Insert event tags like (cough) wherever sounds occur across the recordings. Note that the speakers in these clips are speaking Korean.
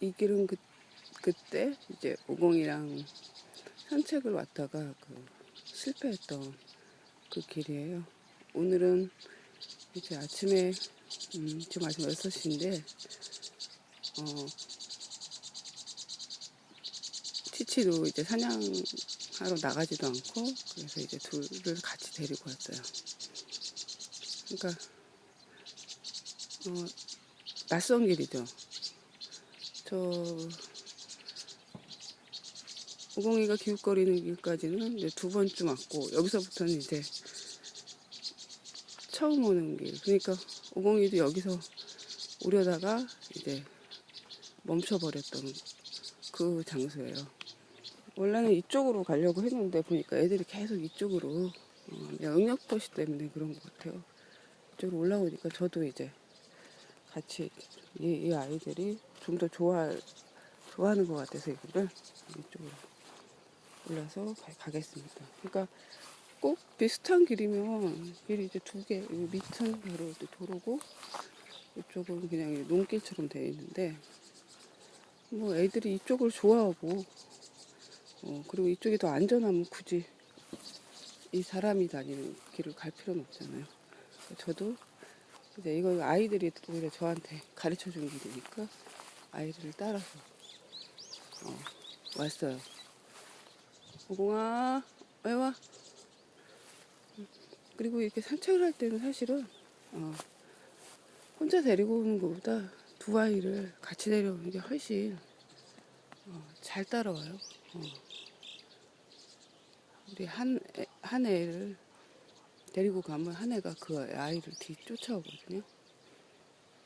이 길은 그, 그때 이제 오공이랑 산책을 왔다가 그 실패했던 그 길이에요. 오늘은 이제 아침에 음, 지금 아침 6시인데 어, 치치도 이제 사냥하러 나가지도 않고 그래서 이제 둘을 같이 데리고 왔어요. 그러니까 어, 낯선 길이죠. 저 오공이가 기웃거리는 길까지는 이제 두 번쯤 왔고 여기서부터는 이제 처음 오는 길. 그러니까 오공이도 여기서 오려다가 이제 멈춰버렸던 그 장소예요. 원래는 이쪽으로 가려고 했는데 보니까 애들이 계속 이쪽으로 어, 영역도시 때문에 그런 것 같아요. 이쪽으로 올라오니까 저도 이제 같이 이, 이 아이들이 좀 더 좋아 좋아하는 것 같아서 이거를 이쪽으로 올라서 가, 가겠습니다. 그러니까 꼭 비슷한 길이면 길이 이제 두 개, 이 밑은 바로 도로고 이쪽은 그냥 농길처럼 되어 있는데 뭐 애들이 이쪽을 좋아하고 어, 그리고 이쪽이 더 안전하면 굳이 이 사람이 다니는 길을 갈 필요는 없잖아요. 저도 이제 이거 아이들이 오히려 저한테 가르쳐 준 길이니까 아이들을 따라서 어, 왔어요. 오공아, 왜 와? 그리고 이렇게 산책을 할 때는 사실은 어, 혼자 데리고 오는 것보다 두 아이를 같이 데려오는 게 훨씬 어, 잘 따라와요. 어. 우리 한, 애- 한 애를 데리고 가면 한 애가 그 아이를 뒤 쫓아오거든요.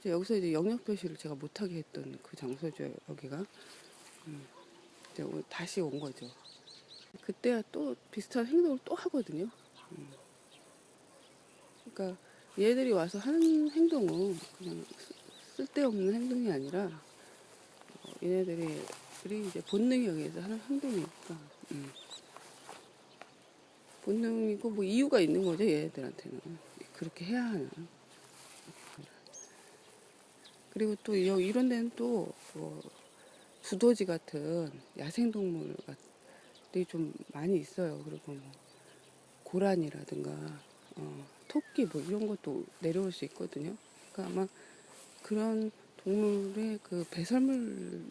이제 여기서 이제 영역 표시를 제가 못하게 했던 그 장소죠, 여기가. 음, 이제 오- 다시 온 거죠. 그때야 또 비슷한 행동을 또 하거든요. 음. 그러니까 얘들이 와서 하는 행동은 그냥 쓰- 쓸데없는 행동이 아니라 어, 얘네들이 들이 이제 본능에 의해서 하는 행동이니까 음. 본능이고 뭐 이유가 있는 거죠 얘네들한테는. 그렇게 해야 하는 그리고 또 이- 이런 데는 또 뭐 두더지 같은 야생동물들이 좀 많이 있어요. 그리고 뭐 고란이라든가 어, 토끼 뭐 이런 것도 내려올 수 있거든요. 그러니까 아마 그런 동물의 그 배설물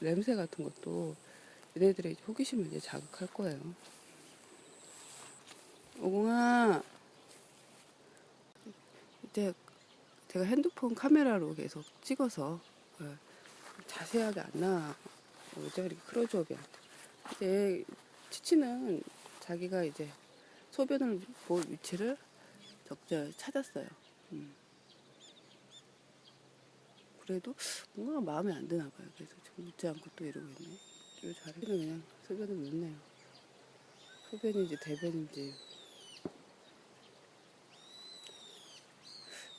냄새 같은 것도 얘네들의 호기심을 이제 자극할 거예요. 오공아, 이제 제가 핸드폰 카메라로 계속 찍어서 어, 자세하게 안 나오죠. 이렇게 크로즈업이 안 돼. 이제 치치는 자기가 이제 소변을 볼 위치를 적절 찾았어요. 음. 그래도 뭔가 마음에 안 드나 봐요. 그래서 좀 웃지 않고 또 이러고 있네. 좀 잘해. 그냥 소변을 묻네요. 소변인지 대변인지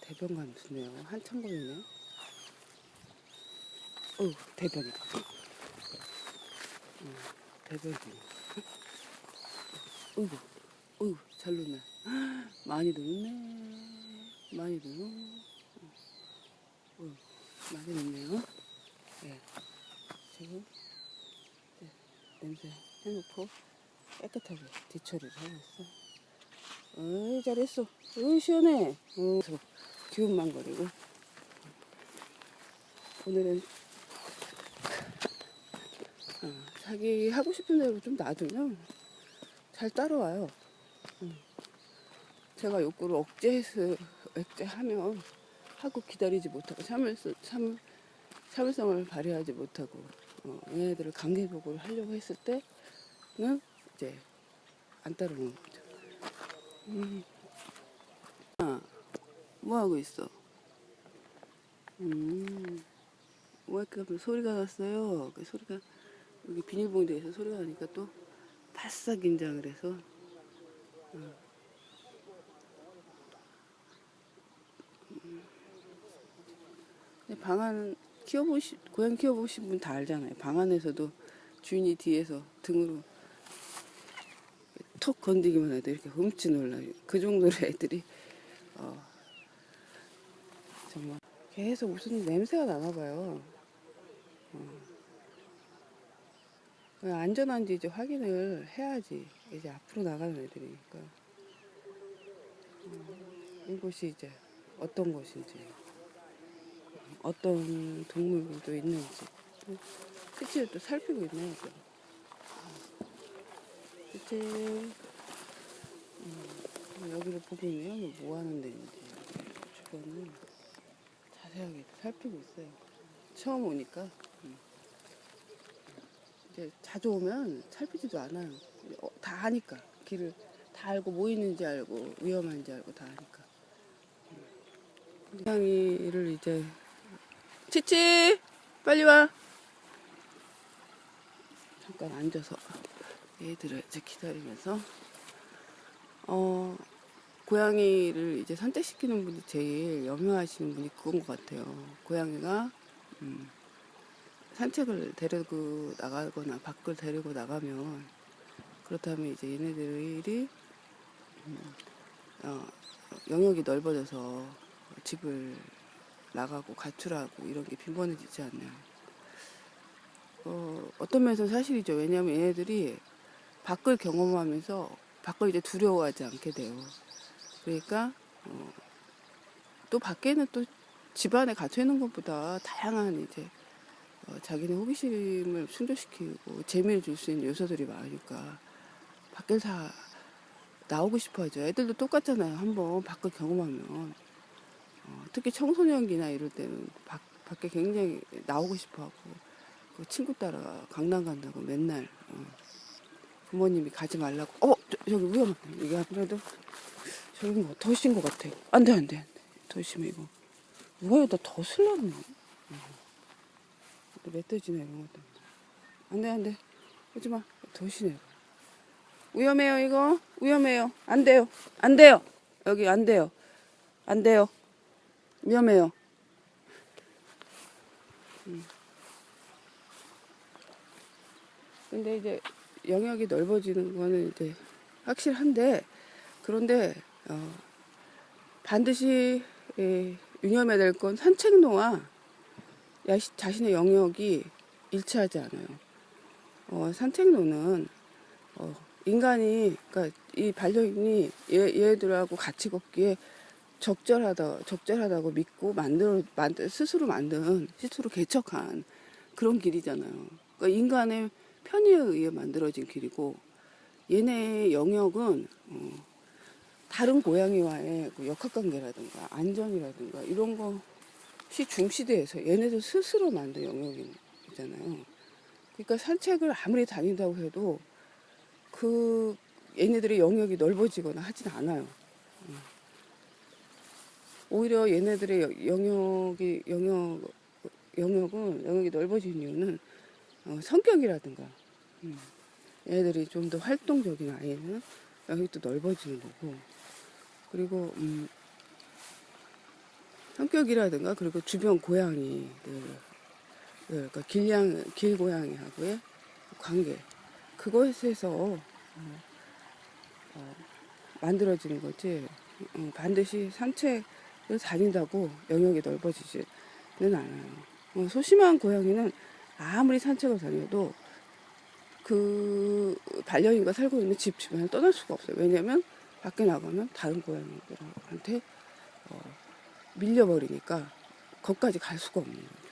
대변감 드네요. 한참 걸리네요. 어 대변이다. 어, 대변이네. (laughs) 어이구, 어이구, 잘 노네. (gasps) 많이 노네. 많이 노. 어, 많이 노네요. 네. 지금 네, 냄새 해놓고 깨끗하게 뒤처리를 하고 있어. 어이, 잘했어. 어이, 시원해. 어, 기운만 거리고. 오늘은 어, 자기 하고 싶은 대로 좀 놔두면 잘 따라와요. 음. 제가 욕구를 억제해서 억제하면 하고 기다리지 못하고 참을성, 참, 참을성을 발휘하지 못하고 어, 얘네들을 강제복을 하려고 했을 때는 이제 안 따르는 거죠. 음. 아, 뭐 하고 있어? 음, 뭐 하면 소리가 났어요. 그 소리가 여기 비닐봉지에서 소리가 나니까 또 바싹 긴장을 해서 어. 근데 방안 키워보시 고양 키워보신 분 다 알잖아요. 방 안에서도 주인이 뒤에서 등으로 턱 건드기만 해도 이렇게 훔치 놀라요. 그 정도로 (laughs) 애들이 어, 정말 계속 무슨 냄새가 나나 봐요. 어. 안전한지 이제 확인을 해야지 이제 앞으로 나가는 애들이니까 어, 이곳이 이제 어떤 곳인지 어떤 동물들도 있는지 실제로 또 살피고 있네요. 또. 실제 음, 여기를 보고 있네요. 뭐 하는 데인지 주변을 자세하게 살피고 있어요. 처음 오니까 음. 이제 자주 오면 살피지도 않아요. 어, 다 아니까 길을 다 알고 뭐 있는지 알고 위험한지 알고 다 아니까. 음. 고양이를 이제 치치 빨리 와. 잠깐 앉아서 얘들을 이제 기다리면서 어 고양이를 이제 산책시키는 분이 제일 염려하시는 분이 그건 것 같아요. 고양이가 음, 산책을 데리고 나가거나 밖을 데리고 나가면 그렇다면 이제 얘네들이 음, 어, 영역이 넓어져서 집을 나가고 가출하고 이런 게 빈번해지지 않나요? 어, 어떤 면에서 사실이죠. 왜냐하면 얘네들이 밖을 경험하면서 밖을 이제 두려워하지 않게 돼요. 그러니까 어, 또 밖에는 또 집안에 갇혀 있는 것보다 다양한 이제 어, 자기네 호기심을 충족시키고 재미를 줄 수 있는 요소들이 많으니까 밖을 다 나오고 싶어하죠. 애들도 똑같잖아요. 한번 밖을 경험하면 어, 특히 청소년기나 이럴 때는 밖, 밖에 굉장히 나오고 싶어하고 그 친구 따라 강남 간다고 맨날 어, 부모님이 가지 말라고 어 저, 저기 위험해 이게 아무래도 저기 뭐 덫인 것 같아. 안 돼 안 돼. 안 돼 덫이면 이거. 누가 여기다 덫을 어. 또 멧돼지나 이런 것도 안 돼 안 돼. 오지 마. 덫이네 이거. 위험해요 이거. 위험해요. 안 돼요. 안 돼요. 여기 안 돼요. 안 돼요. 위험해요. 근데 이제 영역이 넓어지는 거는 이제 확실한데 그런데 어, 반드시 예, 유념해야 될 건 산책로와 야시- 자신의 영역이 일치하지 않아요. 어, 산책로는 어, 인간이 그러니까 이 반려인이 얘, 얘들하고 같이 걷기에 적절하다 적절하다고 믿고 만들어 만들 스스로 만든 스스로 개척한 그런 길이잖아요. 그러니까 인간의 편의에 의해 만들어진 길이고 얘네의 영역은 어, 다른 고양이와의 그 역학관계라든가 안전이라든가 이런 것이 중시돼서 얘네들 스스로 만든 영역이잖아요. 그러니까 산책을 아무리 다닌다고 해도 그 얘네들의 영역이 넓어지거나 하진 않아요. 음. 오히려 얘네들의 여- 영역이 영역 영역은 영역이 넓어진 이유는 어, 성격이라든가 음, 얘들이 좀 더 활동적인 아이는 영역이 또 넓어지는 거고 그리고 음, 성격이라든가 그리고 주변 고양이들 그러니까 길양 길 고양이하고의 관계 그것에서 어, 어, 만들어지는 거지 어, 반드시 산책을 다닌다고 영역이 넓어지지는 않아요. 어, 소심한 고양이는 아무리 산책을 다녀도 그 반려인과 살고 있는 집 주변을 떠날 수가 없어요. 왜냐면 밖에 나가면 다른 고양이들한테 어, 밀려버리니까 거기까지 갈 수가 없는 거죠.